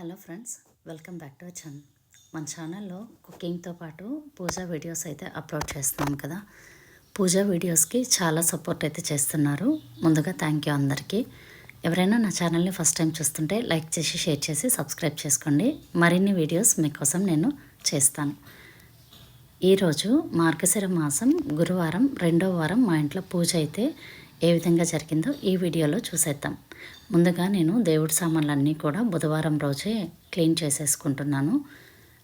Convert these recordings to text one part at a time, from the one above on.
Hello friends welcome back to channel మన ఛానల్లో కుకింగ్తో పాటు పూజా వీడియోస్ అయితే అప్లోడ్ చేస్తున్నాం కదా. పూజా వీడియోస్కి చాలా సపోర్ట్ అయితే చేస్తున్నారు. ముందుగా థ్యాంక్ యూ అందరికీ. ఎవరైనా నా ఛానల్ని ఫస్ట్ టైం చూస్తుంటే లైక్ చేసి షేర్ చేసి సబ్స్క్రైబ్ చేసుకోండి. మరిన్ని వీడియోస్ మీకోసం నేను చేస్తాను. ఈరోజు మార్గశిర మాసం గురువారం రెండో వారం మా ఇంట్లో పూజ అయితే ఏ విధంగా జరిగిందో ఈ వీడియోలో చూసేద్దాం. ముందుగా నేను దేవుడి సామాన్లన్నీ కూడా బుధవారం రోజే క్లీన్ చేసేసుకుంటున్నాను.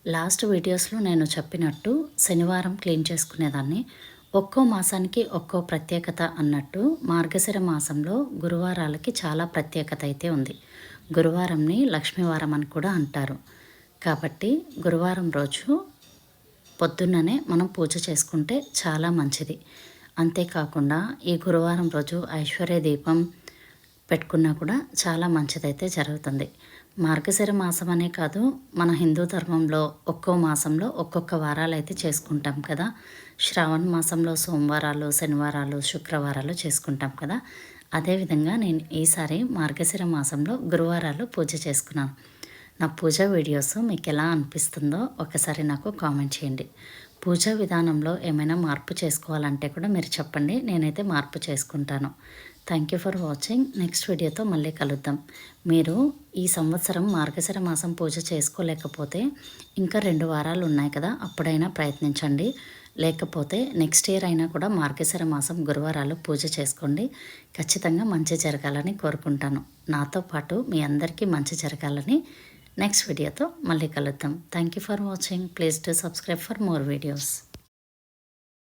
లాస్ట్ వీడియోస్లో నేను చెప్పినట్టు శనివారం క్లీన్ చేసుకునేదాన్ని. ఒక్కో మాసానికి ఒక్కో ప్రత్యేకత అన్నట్టు మార్గశిర మాసంలో గురువారాలకి చాలా ప్రత్యేకత అయితే ఉంది. గురువారంని లక్ష్మీవారం అని కూడా అంటారు. కాబట్టి గురువారం రోజు పొద్దున్ననే మనం పూజ చేసుకుంటే చాలా మంచిది. అంతేకాకుండా ఈ గురువారం రోజు ఐశ్వర్య దీపం పెట్టుకున్నా కూడా చాలా మంచిదైతే జరుగుతుంది. మార్గశిర మాసం అనే కాదు మన హిందూ ధర్మంలో ఒక్కో మాసంలో ఒక్కొక్క వారాలు అయితే చేసుకుంటాం కదా. శ్రావణ మాసంలో సోమవారాలు శనివారాలు శుక్రవారాలు చేసుకుంటాం కదా. అదేవిధంగా నేను ఈసారి మార్గశిర మాసంలో గురువారాలు పూజ చేసుకున్నాను నా పూజ వీడియోస్ మీకు ఎలా అనిపిస్తుందో ఒకసారి నాకు కామెంట్ చేయండి. పూజా విధానంలో ఏమైనా మార్పు చేసుకోవాలంటే కూడా మీరు చెప్పండి నేనైతే మార్పు చేసుకుంటాను. Thank you for watching next వీడియోతో మళ్ళీ కలుద్దాం. మీరు ఈ సంవత్సరం మార్గశిర మాసం పూజ చేసుకోలేకపోతే ఇంకా రెండు వారాలు ఉన్నాయి కదా అప్పుడైనా ప్రయత్నించండి. లేకపోతే నెక్స్ట్ ఇయర్ అయినా కూడా మార్గశిర మాసం గురువారాలు పూజ చేసుకోండి. ఖచ్చితంగా మంచి జరగాలని కోరుకుంటాను. నాతో పాటు మీ అందరికీ మంచి జరగాలని నెక్స్ట్ వీడియోతో మళ్ళీ కలుద్దాం. Thank you for watching please to subscribe for more videos